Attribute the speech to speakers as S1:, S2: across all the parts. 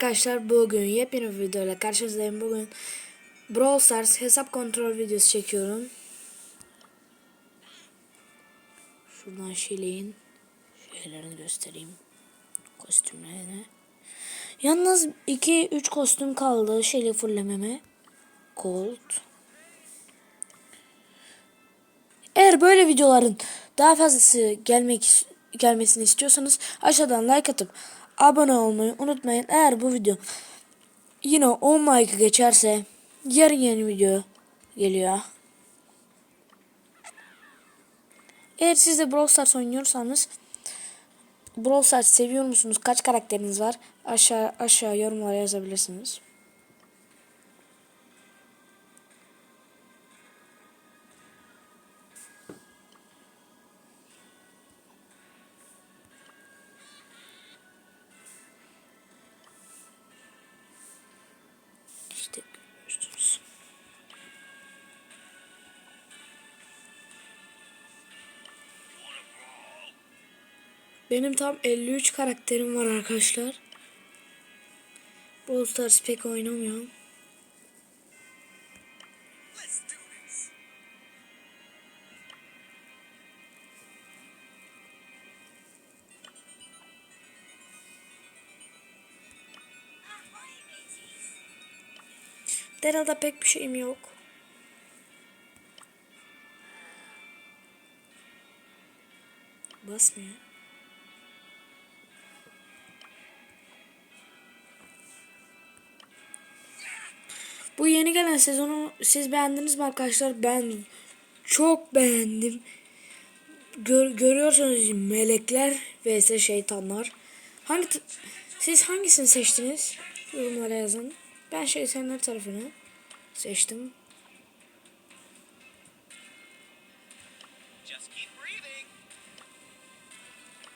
S1: Arkadaşlar bugün yepyeni bir videoyla karşınızdayım. Bugün Brawl Stars hesap kontrol videosu çekiyorum. Şuradan Şile'in şeylerini göstereyim. Kostümlerini. Yalnız 2-3 kostüm kaldı Şile fullememe. Colt. Eğer böyle videoların daha fazlası gelmek gelmesini istiyorsanız aşağıdan like atıp abone olmayı unutmayın. Eğer bu video yine 10 like geçerse yarın yeni video geliyor. Eğer siz de Brawl Stars oynuyorsanız Brawl Stars seviyor musunuz? Kaç karakteriniz var? Aşağı aşağı yorumlara yazabilirsiniz. Benim tam 53 karakterim var arkadaşlar. Brawl Stars pek oynamıyorum. Derada pek bir şeyim yok. Basmıyor. Yeni gelen sezonu siz beğendiniz mi arkadaşlar? Ben çok beğendim. Gör, görüyorsunuz melekler vs şeytanlar. Hangi siz hangisini seçtiniz? Yorumlara yazın. Ben şeytanlar tarafını seçtim.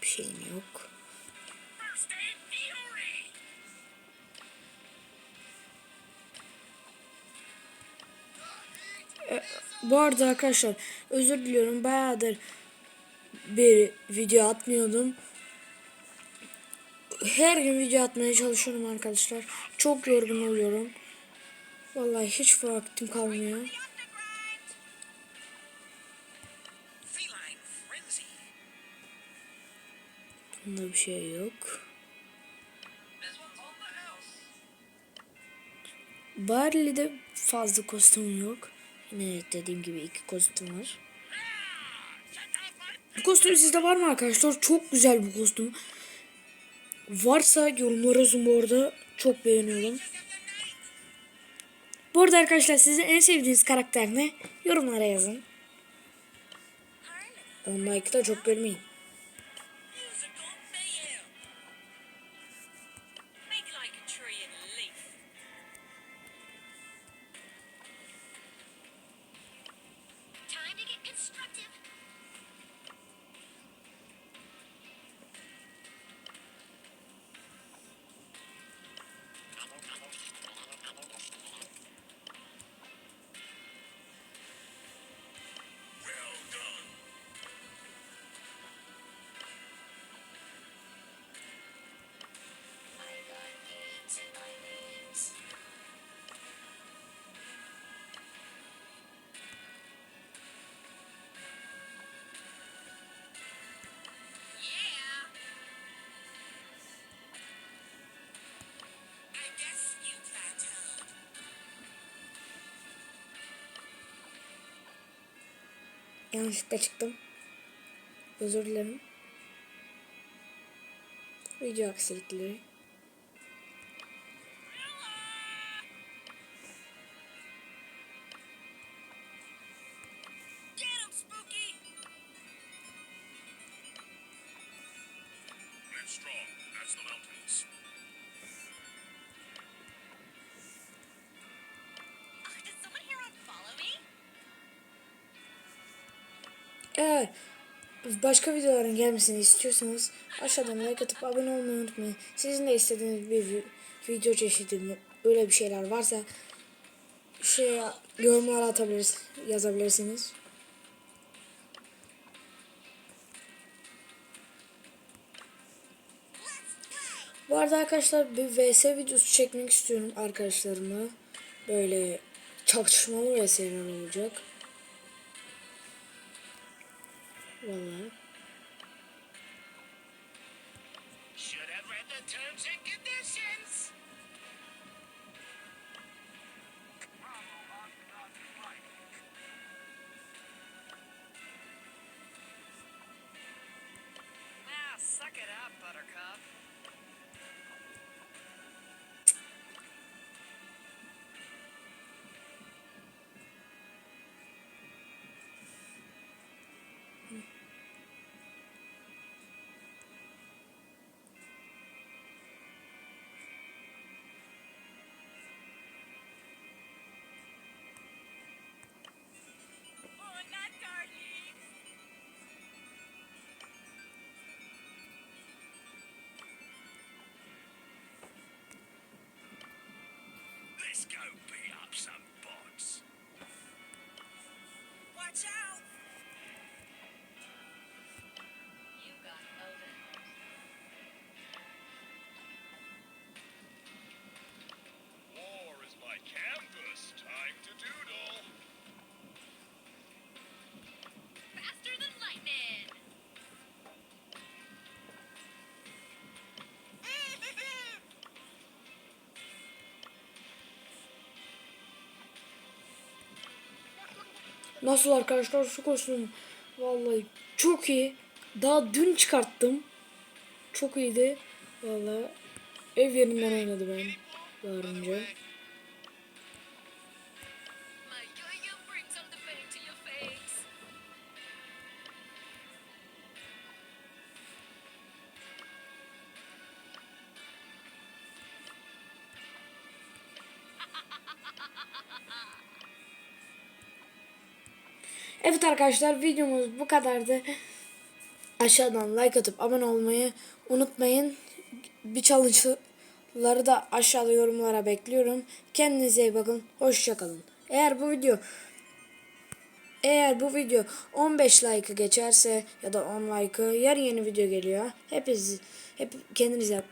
S1: Bir şeyim yok. Bu arada arkadaşlar özür diliyorum bayağıdır bir video atmıyordum. Her gün video atmaya çalışıyorum arkadaşlar. Çok yorgun oluyorum. Vallahi hiç vaktim kalmıyor. Bunda bir şey yok. Barley'de fazla kostüm yok. Yine dediğim gibi iki kostüm var. Bu kostüm sizde var mı arkadaşlar? Çok güzel bu kostüm. Varsa yorumlara yazın bu arada. Çok beğeniyorum. Bu arada arkadaşlar sizin en sevdiğiniz karakter ne? Yorumlara yazın. On like'ı çok görmeyin. Yanlışlıkla çıktım. Özür dilerim. Video aksilikleri.
S2: Strong. That's the mountains.
S1: Eğer başka videoların gelmesini istiyorsanız aşağıdan like atıp abone olmayı unutmayın. Sizin de istediğiniz bir vi- video çeşidi öyle bir şeyler varsa şey yorumlara atabilirsiniz, yazabilirsiniz. Bu arada arkadaşlar bir vs videosu çekmek istiyorum arkadaşlarımla. Böyle çatışmalı vs'ler olacak. Vallahi.
S2: Should have read the terms and Let's go
S1: Nasıl arkadaşlar şu kostüm vallahi çok iyi. Daha dün çıkarttım. Çok iyiydi. Vallahi ev yerinden oynadı ben daha önce. Evet arkadaşlar videomuz bu kadardı. Aşağıdan like atıp abone olmayı unutmayın. Bir challenge'ları da aşağıda yorumlara bekliyorum. Kendinize iyi bakın. Hoşçakalın. Eğer bu video eğer bu video 15 like'ı geçerse ya da 10 like'ı yarın yeni video geliyor. Hepiniz hep kendinize